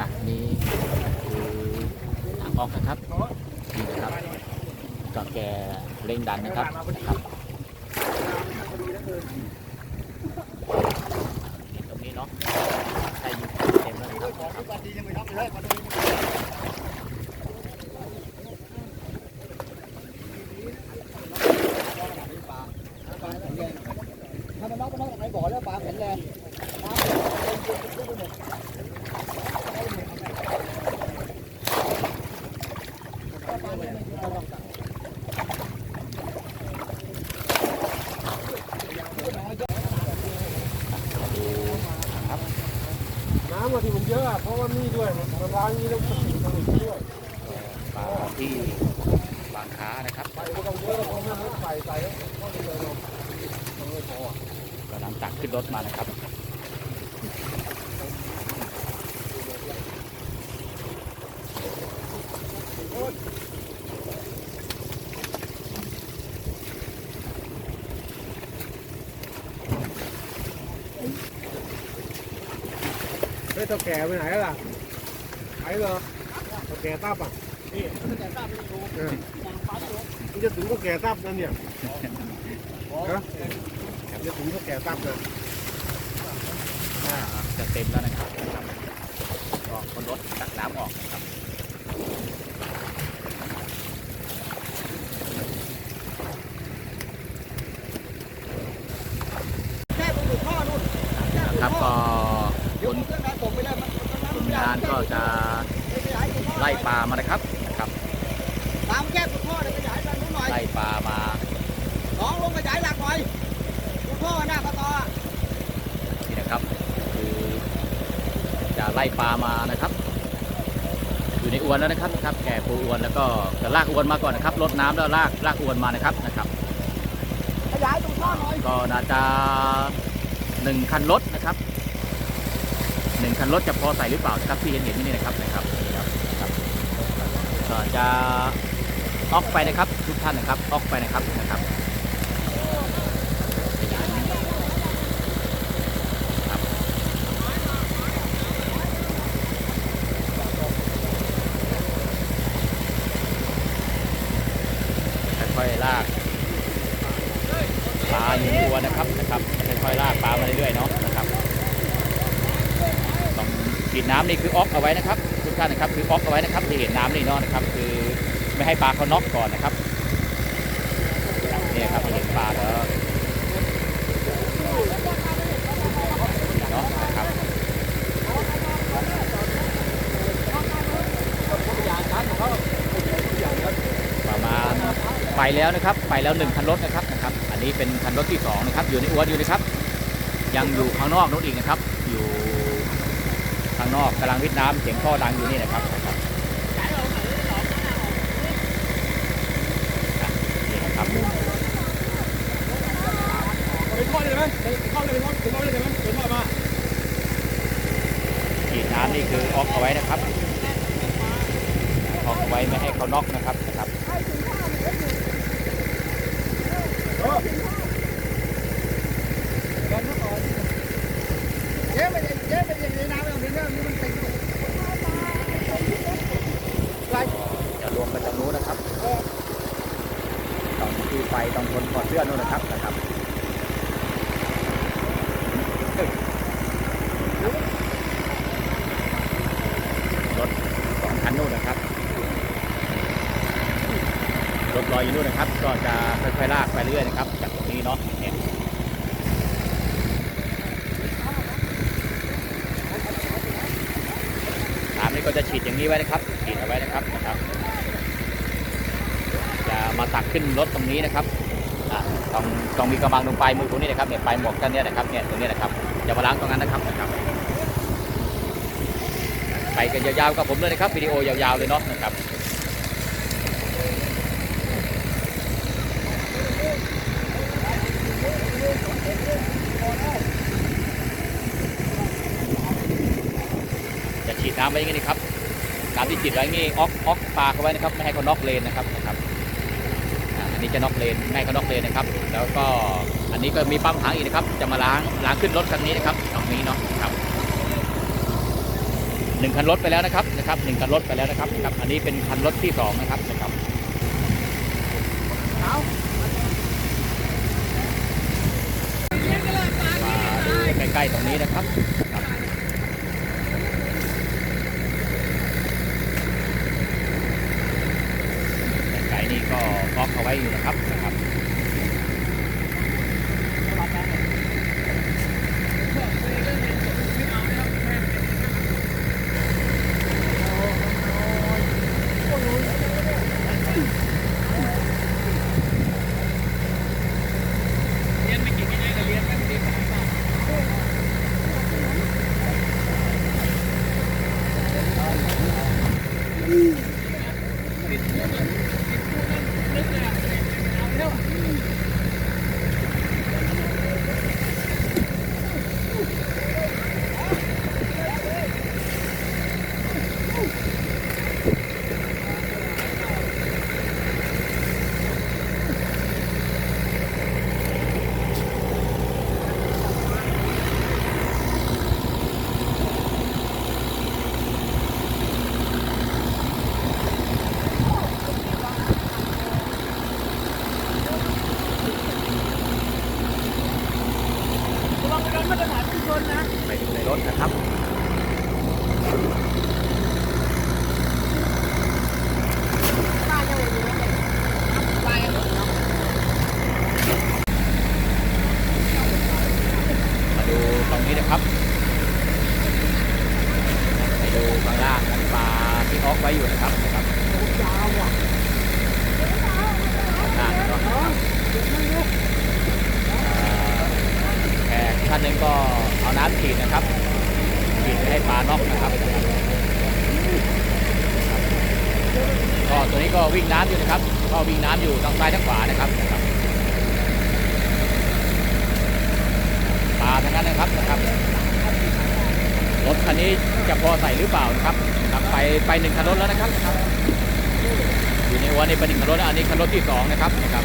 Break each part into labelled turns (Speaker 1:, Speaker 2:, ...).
Speaker 1: อะนี่คือทางออกนะครับนี่นะครับก็แกเร่งดันนะครับนะครับตรงนี้เนาะใช่ยิงเต็มแล้วนะครับ
Speaker 2: ถ้ามันน็อกมันน็อกไหนบอกแล้วปลาแข็งแรง
Speaker 1: ดูนะครับ
Speaker 3: น้ำมาที่มัน เพราะว่านี่ด้วยมันล้างนี้แล้วมันติดตรงนี้ด้วย
Speaker 1: ปลาที่บางค้านะครับ
Speaker 3: ใส่ก็ต้องเยอะเราะว่าใส่ใส่แล้วก็ไม่เลยหรอกมันไม่พอ
Speaker 1: กำลังตักขึ้นรถมานะครับ
Speaker 3: ฮ้ยเท่าแก่ไปไหนล่ะไหนเหรอเท่าแก่ตับอะนี่เออมันจะถึงเท่าแก่ตับนั่นเนี่ยฮะมันจะถึงเท่าแก่ตับนะ
Speaker 1: อ่าจะเต็มแล้วนะครับนะครับก็คนรถตักน้ำออกนะครับ
Speaker 2: แค่ตรงท่อนู่น
Speaker 1: นะครับก็
Speaker 2: เดี๋ย
Speaker 1: คว
Speaker 2: ผ
Speaker 1: น
Speaker 2: มเครื่องนั้นผมไปเลยมัน
Speaker 1: คนงาน ก็จะไล่ปลามานะครับนะครับ
Speaker 2: ตามแก้ตัวท่อเลยขยายไปนู้นหน่อย
Speaker 1: ไล่ปลามา
Speaker 2: น้องลงขยายหลักหน่อยตัวท่อหน้าปะตอ
Speaker 1: นี่นะครับคือจะไล่ปลามานะครับอยู่ในอวนแล้วนะครับนะครับ แก่ปูอวนแล้วก็จะลากอวนมาก่อนนะครับลดน้ำแล้วลากลากอวนมานะครับนะครับ
Speaker 2: ขยายตรงท่อหน่อย
Speaker 1: ก็น่าจะหนึ่งคันรถนะครับ หนึ่งคันรถจะพอใส่หรือเปล่านะครับที่เห็นเห็นนี่นะครับนะครับนะครับครับจะออกไปนะครับทุกท่านนะครับออกไปนะครับนะครับค่อยๆลากปลาอยู่ในตัวนะครับนะครับค่อยๆลากปลามาเรื่อยๆเนาะ นะครับต้องกินน้ำนี่คือออกเอาไว้นะครับทุกท่านนะครับคือออกเอาไว้นะครับที่เห็นน้ำนี่เนาะนะครับ คือไม่ให้ปลาเขาน็อกก่อนนะครับนี่ครับเห็นปลาแล้วเนาะนะครับประมาณไปแล้วนะครับ ไปแล้วหนึ่งคันรถนะครับนะครับ อันนี้เป็นคันรถที่สองนะครับ อยู่ในอวนอยู่นะครับ ยังอยู่ข้างนอกนู้นอีกนะครับางนอกกำลังวิทย์น้ำเสียงท่อดังอยู่นี่นะครับนี่นะครับ
Speaker 3: ไปทอดเลยไหมเข้าเลยไปทอดไปทอดเลยไหมไปทอดมา
Speaker 1: ฉีดน้ำนี่คือออกเอาไว้นะครับออกเอาไว้ไม่ให้เขานอกนะครับนะครับ
Speaker 2: เย้ไปเย้ไปอย่างนี้น้ำไม่ต้องเรื่องนี้มันเป็น
Speaker 1: จะรวมไปตรงนู้นนะครับต้องที่ไฟต้องทนถอดเสื้อนู่นนะครับนะครับรถสองคันนู่นนะครับรถลอยอยู่นู่นนะครับ ก็จะค่อยๆลากไปเรื่อยนะครับ จากตรงนี้เนาะ นี่ก็จะฉีดอย่างนี้ไว้นะครับ ฉีดเอาไว้นะครับนะครับจะมาตักขึ้นรถตรงนี้นะครับอ่าต้องต้องมีกระมังตรงปลายมือตรงนี้นะครับเนี่ยปลายหมวกท่านเนี่ยนะครับเนี่ยตรงนี้นะครับจะมาล้างตรงนั้นนะครับนะครับ ไปกันยาวๆกับผมเลยนะครับวิดีโอยาวๆเลยเนาะนะครับจะ ฉีดน้ำไปอย่างนี้นะครับน้ำที่ฉีดไว้อย่างนี้ออกออกปลาเขาไว้นะครับ ไม่ให้เขานอกเลนนะครับนะครับอันนี้จะนอกเลนไม่ให้เขานอกเลนนะครับ แล้วก็อันนี้ก็มีปั๊มถังอีกนะครับ จะมาล้างล้างขึ้นรถคันนี้นะครับตรงนี้เนาะครับหนึ่งคันรถไปแล้วนะครับนะครับหนึ่งคันรถไปแล้วนะครับนะครับ อันนี้เป็นคันรถที่สองนะครับนะครับใกล้ๆตรงนี้นะครับครับไก็บล็อกเอาไว้อยู่นะครับนะครับ Yeah. ไปดูในรถนะครับมาดูตรงนี้นะครับไปดูข้างล่างปลาที่ออกไว้อยู่นะครับนะครับข้างล่างนะเอ่อ แขกท่านหนึงก็เอาน้ำฉีดนะครับฉีดให้ปลานอกนะครับ ก็ตัวนี้ก็วิ่งน้ำอยู่นะครับก็วิ่งน้ำอยู่ทางซ้ายทางขวานะครับปลาทั้งนั้นนะครับนะครับรถคันนี้จะพอใส่หรือเปล่านะครับไปไปหนึ่งคันรถแล้วนะครับอยู่ในวันนี้เป็นหนึ่งคันรถอันนี้คันรถที่สองนะครับนะครับ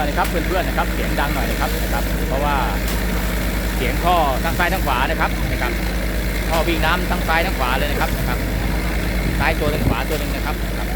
Speaker 1: น่อยนะครับเพื่อนๆนะครับเสียงดังหน่อยนะครับนะครับ เพราะว่าเสียงท่อทั้งซ้ายทั้งขวานะครับนะครับท่อวิ่งน้ำทั้งซ้ายทั้งขวาเลยนะครับนะครับซ้ายตัวหนึ่งขวาตัวหนึ่งนะครับนะครับ